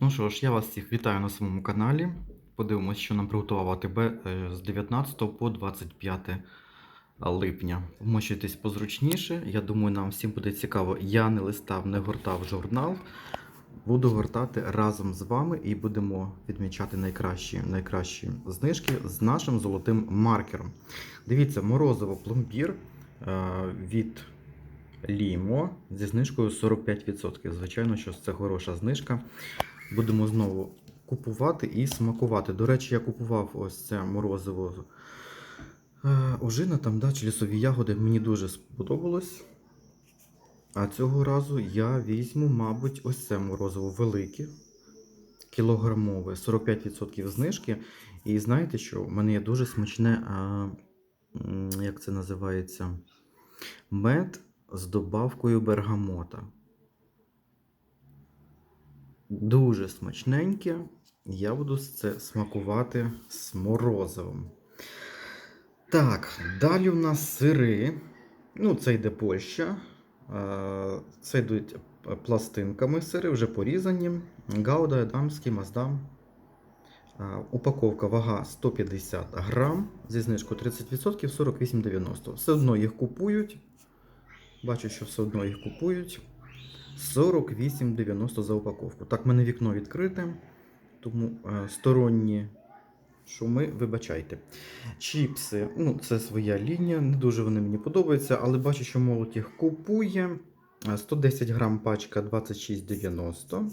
Ну що ж, я вас всіх вітаю на своєму каналі. Подивимось, що нам приготував АТБ е, з 19 по 25 липня. Вмощуйтесь позручніше. Я думаю, нам всім буде цікаво. Я не листав, не гортав журнал. Буду гортати разом з вами і будемо відмічати найкращі, найкращі знижки з нашим золотим маркером. Дивіться, морозиво пломбір е, від Лімо зі знижкою 45%. Звичайно, що це хороша знижка. Будемо знову купувати і смакувати. До речі, я купував ось це морозиво е, ожина, там, да, чи лісові ягоди. Мені дуже сподобалось. А цього разу я візьму, мабуть, ось це морозиво велике, кілограмове, 45% знижки. І знаєте що? У мене є дуже смачне, а, як це називається? Мед з добавкою бергамота. Дуже смачненьке. Я буду це смакувати з морозивом. Так, далі у нас сири. Ну, це йде Польща. Е, Це йдуть пластинками сири, вже порізані. Гауда, Едамський, Маздам. Е, Упаковка вага 150 грам зі знижкою 30% 48,90. Все одно їх купують. Бачу, що все одно їх купують. 48,90 за упаковку. Так, в мене вікно відкрите, тому е, сторонні шуми, вибачайте. Чіпси, ну, це своя лінія, не дуже вони мені подобаються, але бачу, що молодь їх купує. Е, 110 грам пачка 26,90.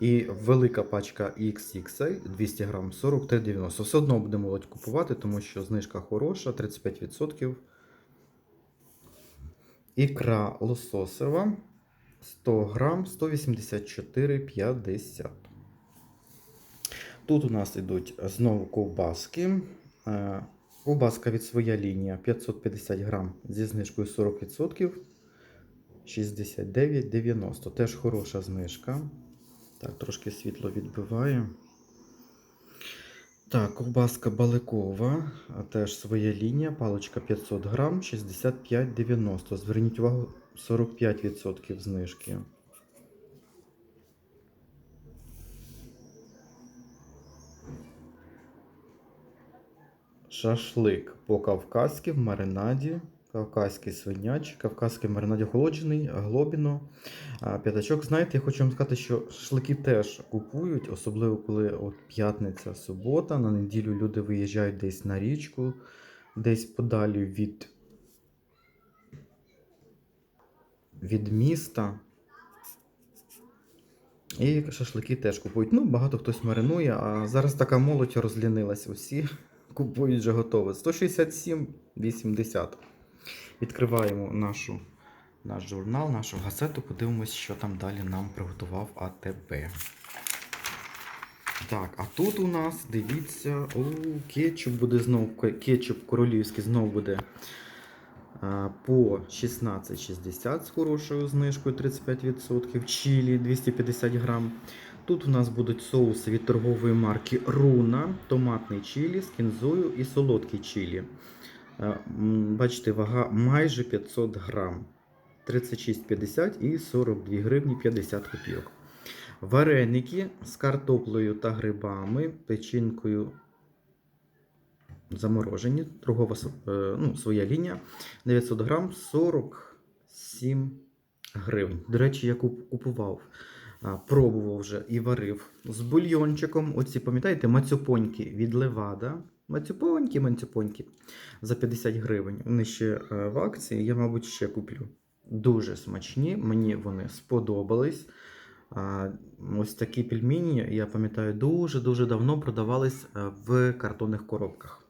І велика пачка XXL 200 грам 43,90. Все одно буде молодь купувати, тому що знижка хороша, 35%. Ікра лососева 100 грам 184,50. Тут у нас йдуть знову ковбаски. Е, Ковбаска від своя лінія 550 грам зі знижкою 40%. 69,90. Теж хороша знижка. Так, трошки світло відбиває. Так, ковбаска баликова, теж своя лінія, паличка 500 грам, 65,90. Зверніть увагу, 45% знижки. Шашлик по-кавказьки в маринаді. Кавказький свинячий, кавказький маринад охолоджений, глобіно. П'ятачок, знаєте, я хочу вам сказати, що шашлики теж купують, особливо коли от п'ятниця, субота. На неділю люди виїжджають десь на річку, десь подалі від, від міста. І шашлики теж купують. Ну, багато хтось маринує, а зараз така молодь розлінилася. Усі купують вже готове. 167,80. Відкриваємо нашу, наш журнал, нашу газету, подивимось, що там далі нам приготував АТБ. Так, а тут у нас, дивіться, о, кетчуп буде знову, кетчуп королівський знову буде по 16,60 з хорошою знижкою 35%, чилі 250 грам. Тут у нас будуть соуси від торгової марки Руна, томатний чилі з кінзою і солодкий чилі. Бачите, вага майже 500 грам. 36,50 і 42 гривні 50 копійок. Вареники з картоплею та грибами, печінкою заморожені. Торгова е, ну, своя лінія. 900 грам 47 гривень. До речі, я купував, пробував вже і варив з бульйончиком. Оці, пам'ятаєте, мацюпоньки від Левада. Мацюпоньки, мацюпоньки за 50 гривень. Вони ще е, в акції, я, мабуть, ще куплю. Дуже смачні, мені вони сподобались. Ось такі пельмені, я пам'ятаю, дуже-дуже давно продавались е, в картонних коробках.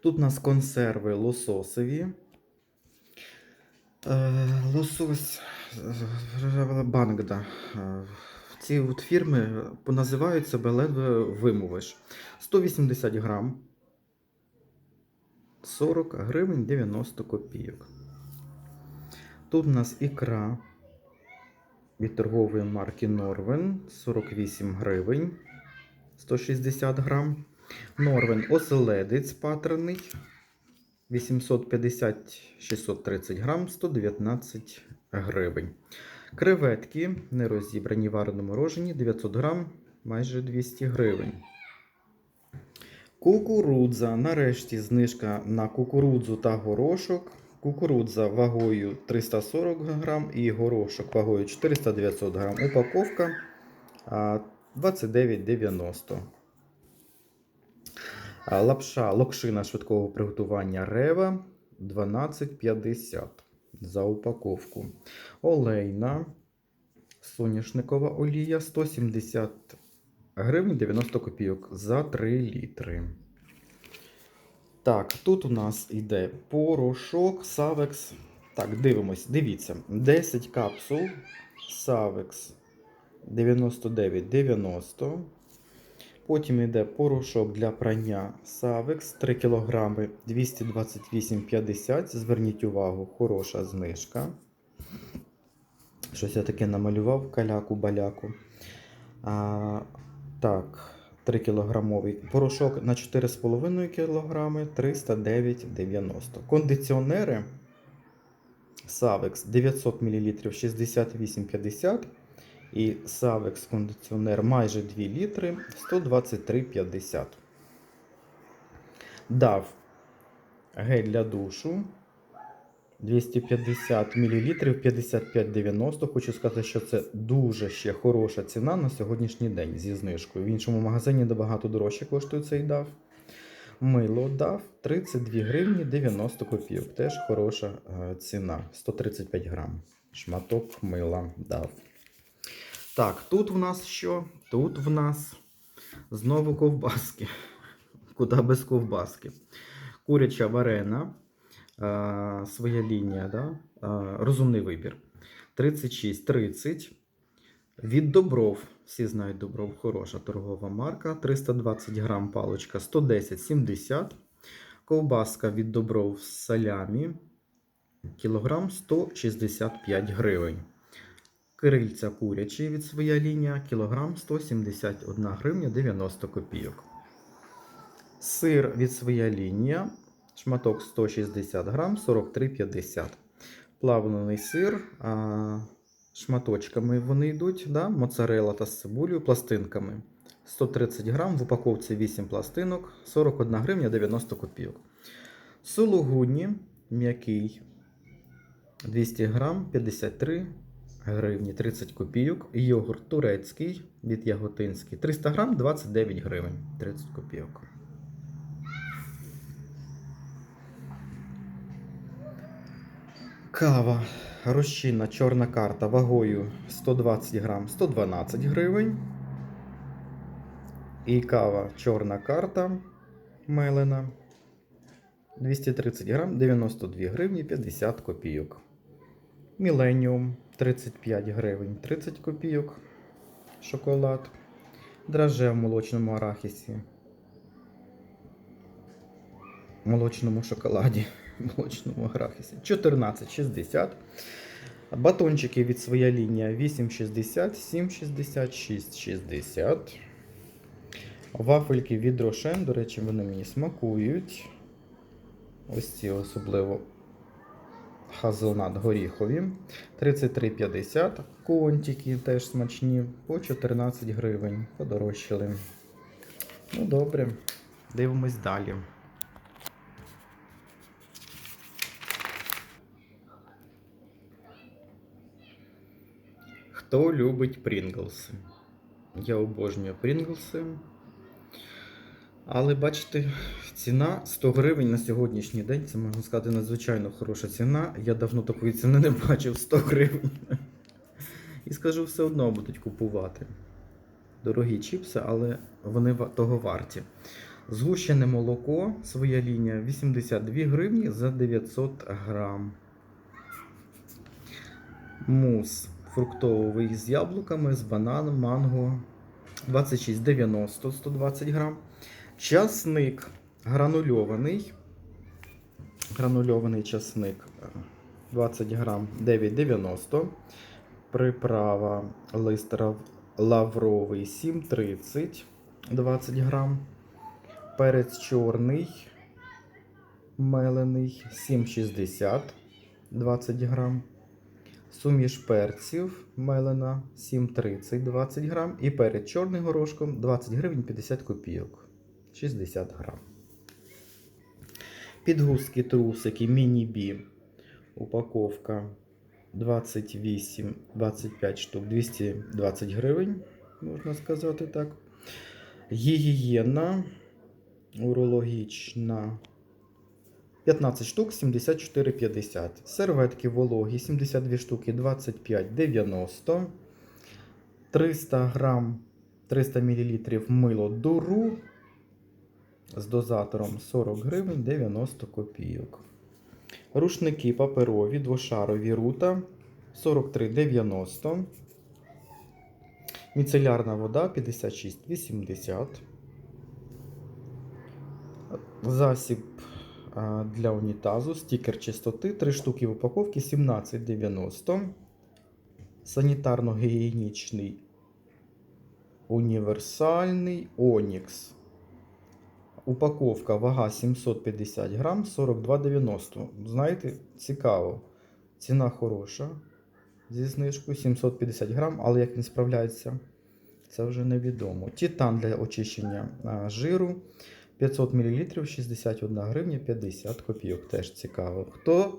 Тут у нас консерви лососові. Е, Лосось е, Бангда. Е, Ці от фірми називають себе ледве вимовиш. 180 грам. 40 гривень 90 копійок. Тут у нас ікра від торгової марки Норвен 48 гривень 160 грам. Норвен оселедець патрений 850-630 грам 119 гривень. Креветки не розібрані, варено морожені 900 грам, майже 200 гривень. Кукурудза. Нарешті знижка на кукурудзу та горошок. Кукурудза вагою 340 грам і горошок вагою 400-900 грам. Упаковка а, 29,90. А, Лапша локшина швидкого приготування рева 12,50 за упаковку. Олейна соняшникова олія 170 гривень 90 копійок за 3 літри. Так, тут у нас йде порошок Savex. Так, дивимось, дивіться. 10 капсул Savex 99,90. Потім йде порошок для прання Savex 3 кг 228,50. Зверніть увагу, хороша знижка. Щось я таке намалював каляку-баляку. А, так, 3 кілограмовий порошок на 4,5 кг 309,90. Кондиціонери Savex 900 мл 68,50 і Savex кондиціонер майже 2 літри 123,50. Дав гель для душу 250 мл 55,90. Хочу сказати, що це дуже ще хороша ціна на сьогоднішній день зі знижкою. В іншому магазині набагато дорожче коштує цей дав. Мило дав 32 гривні 90 копійок. Теж хороша е, ціна. 135 грам. Шматок мила дав. Так, тут в нас що? Тут в нас знову ковбаски. Куди без ковбаски? Куряча варена. А, своя лінія, да? а, розумний вибір. 36,30. Від Добров. Всі знають Добров, хороша торгова марка. 320 грам паличка 110,70. Ковбаска від Добров з салямі. Кілограм 165 гривень. Крильця курячі від своя лінія. Кілограм 171 гривня 90 копійок. Сир від своя лінія. Шматок 160 грам 43,50. Плавлений сир. А, шматочками вони йдуть. Да? Моцарела та з цибулею пластинками. 130 грам, в упаковці 8 пластинок, 41 гривня 90 копійок. Сулугуні м'який 200 грам 53 гривні 30 копійок. Йогурт турецький від Яготинський 300 грам 29 гривень 30 копійок. Кава розчинна чорна карта вагою 120 грам 112 гривень. І кава чорна карта мелена 230 грам 92 гривні 50 копійок. Міленіум 35 гривень 30 копійок. Шоколад. Драже в молочному арахісі. Молочному шоколаді. Молочному арахісі. 14,60. Батончики від своя лінія 8,60, 7,60, 6,60. Вафельки від Рошен, до речі, вони мені смакують. Ось ці особливо хазелнат горіхові. 33,50. Контики теж смачні. По 14 гривень. Подорожчали. Ну, добре. Дивимось далі. Хто любить Прінглси? Я обожнюю Прінглси. Але бачите, ціна 100 гривень на сьогоднішній день. Це можна сказати надзвичайно хороша ціна. Я давно такої ціни не бачив 100 гривень. І скажу, все одно будуть купувати. Дорогі чіпси, але вони того варті. Згущене молоко, своя лінія 82 гривні за 900 грам. Мус фруктовий з яблуками, з бананом, манго 26,90 120 грам. Часник гранульований. Гранульований часник е, 20 грам 9,90. Приправа лист лавровий 7,30 20 грам. Перець чорний мелений 7,60 20 грам. Суміш перців мелена 7,30 20 грам. І перед чорним горошком 20 гривень 50 копійок. 60 грам. Підгузки трусики міні-бі. Упаковка 28-25 штук, 220 гривень, можна сказати так. Гігієна урологічна 15 штук 74,50. Серветки вологі 72 штуки 25,90. 300 грам 300 мл мило дуру з дозатором 40 гривень 90 копійок. Рушники паперові, двошарові рута 43,90. Міцелярна вода 56,80. Засіб для унітазу, стікер чистоти, 3 штуки в упаковці 17,90. Санітарно-гігієнічний універсальний Онікс. Упаковка вага 750 грам 42,90. Знаєте, цікаво. Ціна хороша. Зі знижкою 750 грам, але як він справляється, це вже невідомо. Титан для очищення жиру 500 мл 61 гривня 50 копійок. Теж цікаво. Хто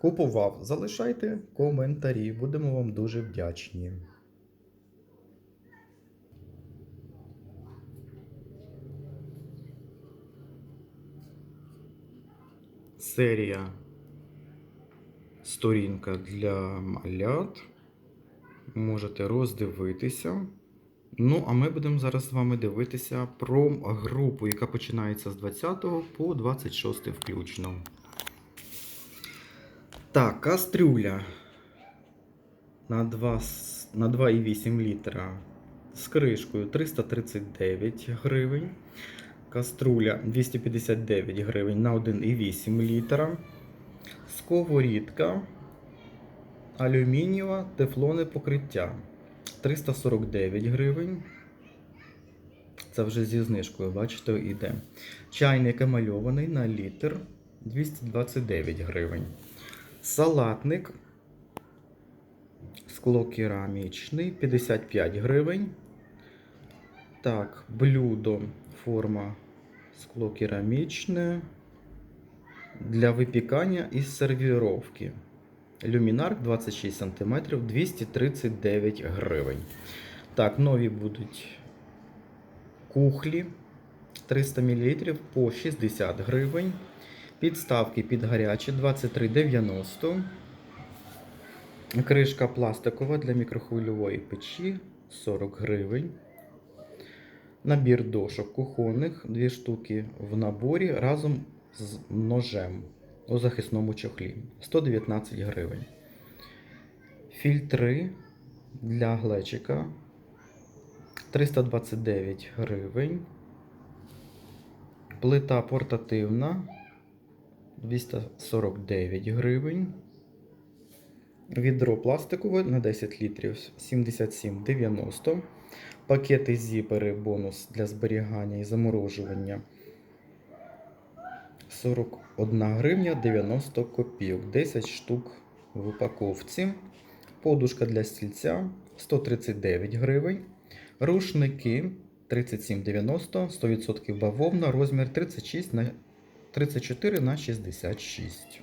купував, залишайте коментарі. Будемо вам дуже вдячні. Серія сторінка для малят. Можете роздивитися. Ну, а ми будемо зараз з вами дивитися про групу, яка починається з 20 по 26 включно. Так, кастрюля на 2 на 2,8 літра з кришкою 339 гривень. Каструля 259 гривень на 1,8 літра. Сковорідка алюмінієва тефлоне покриття 349 гривень. Це вже зі знижкою, бачите, йде. Чайник емальований на літр 229 гривень. Салатник склокерамічний 55 гривень. Так, блюдо, форма склокерамічне для випікання і сервіровки. Люмінарк 26 см 239 гривень. Так, нові будуть кухлі 300 мл по 60 гривень. Підставки під гарячі 23,90. Кришка пластикова для мікрохвильової печі 40 гривень. Набір дошок кухонних, дві штуки в наборі разом з ножем у захисному чохлі 119 гривень. Фільтри для глечика 329 гривень. Плита портативна 249 гривень. Відро пластикове на 10 літрів 77,90. Пакети зіпери бонус для зберігання і заморожування 41 гривня 90 копійок. 10 штук в упаковці. Подушка для стільця 139 гривень. Рушники 37,90, 100% бавовна, розмір 36 на 34 на 66.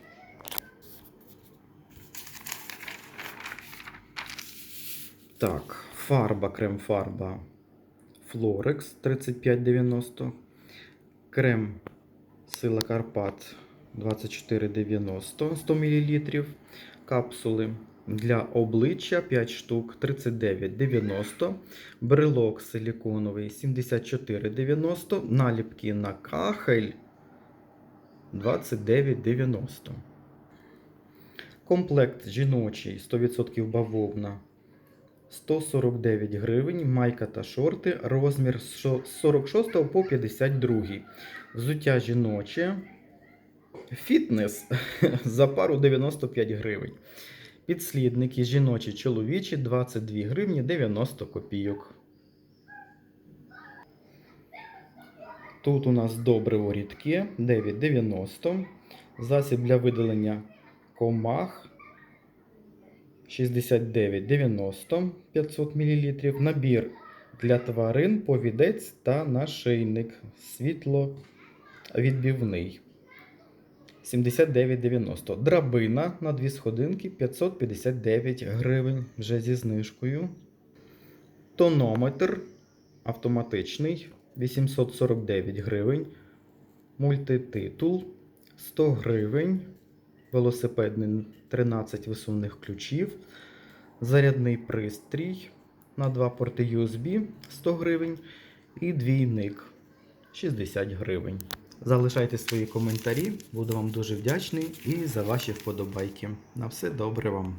Так, фарба, крем-фарба Florex 35,90. Крем Сила Карпат 24,90 100 мл. Капсули для обличчя 5 штук 39,90. Брелок силіконовий 74,90. Наліпки на кахель 29,90. Комплект жіночий 100% бавовна 149 гривень, майка та шорти, розмір з 46 по 52. Взуття жіноче. Фітнес за пару 95 гривень. Підслідники жіночі чоловічі 22 гривні 90 копійок. Тут у нас добриво рідке 9,90. Засіб для видалення комах 69,90 500 мл. Набір для тварин, повідець та нашийник світловідбивний. 79,90. Драбина на 2 сходинки 559 гривень вже зі знижкою. Тонометр автоматичний 849 гривень. Мультититул 100 гривень. Велосипедний 13 висувних ключів. Зарядний пристрій на 2 порти USB 100 гривень. І двійник 60 гривень. Залишайте свої коментарі, буду вам дуже вдячний і за ваші вподобайки. На все добре вам!